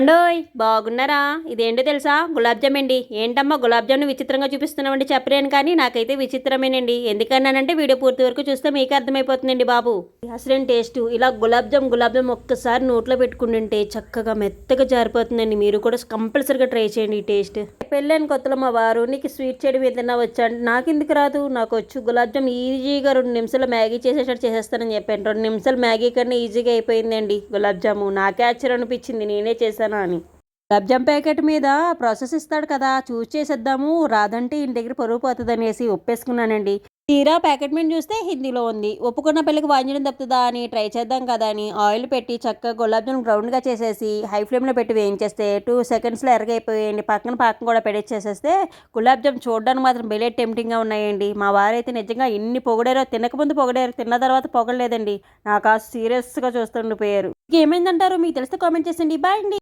అండోయ్ బాగున్నారా? ఇదేంటో తెలుసా? గులాబ్ జామ్ అండి ఏంటమ్మా గులాబ్జామ్ను విచిత్రంగా చూపిస్తున్నామండి చెప్పలేను కానీ నాకైతే విచిత్రమేనండి. ఎందుకన్నానంటే వీడియో పూర్తి వరకు చూస్తే మీకు అర్థమైపోతుందండి బాబు. అసలు టేస్ట్? ఇలా గులాబ్ జామ్ గులాబ్ జామ్ ఒక్కసారి నోట్లో పెట్టుకుంటుంటే చక్కగా మెత్తగా జారిపోతుందండి. మీరు కూడా కంపల్సరీగా ట్రై చేయండి ఈ టేస్ట్. పెళ్ళాను కొత్తలో మా వారు నీకు స్వీట్ చేయడం ఏదైనా వచ్చా నాకు ఎందుకు రాదు? నాకు వచ్చు. గులాబ్ జామ్ ఈజీగా రెండు నిమిషాలు మ్యాగీ చేసేటట్టు చేసేస్తానని చెప్పాను. రెండు నిమిషాలు మ్యాగీ కన్నా ఈజీగా అయిపోయిందండి గులాబ్ జాము. నాకే ఆశ్చర్యం అనిపించింది. నేనే చేసాను అని. లబ్జం ప్యాకెట్ మీద ప్రాసెస్ ఇస్తాడు కదా చూస్ చేసేద్దాము రాదంటే ఇంటి దగ్గర పరువు పోతుంది అనేసి ఒప్పేసుకున్నానండి. తీరా ప్యాకెట్ మీద చూస్తే హిందీలో ఉంది. ఒప్పుకున్న పెళ్ళికి వాయించడం తప్పుతుందా అని ట్రై చేద్దాం కదా అని ఆయిల్ పెట్టి చక్కగా గులాబ్ జామ్ చేసేసి హై ఫ్లేమ్లో పెట్టి వేయించేస్తే టూ సెకండ్స్లో ఎరగైపోయాయండి. పక్కన పాకం కూడా పెట్టేసేస్తే గులాబ్ జామ్ చూడడానికి మాత్రం బెలే టెంప్టింగ్గా ఉన్నాయండి. మా వారైతే నిజంగా ఎన్ని పొగడారో తినకముందు పొగడారు తిన్న తర్వాత పొగడలేదండి. నాకు ఆ సీరియస్గా చూస్తుండిపోయారు. ఏమైందంటారు మీకు తెలిస్తే కామెంట్ చేసండి. బాయ్ అండి.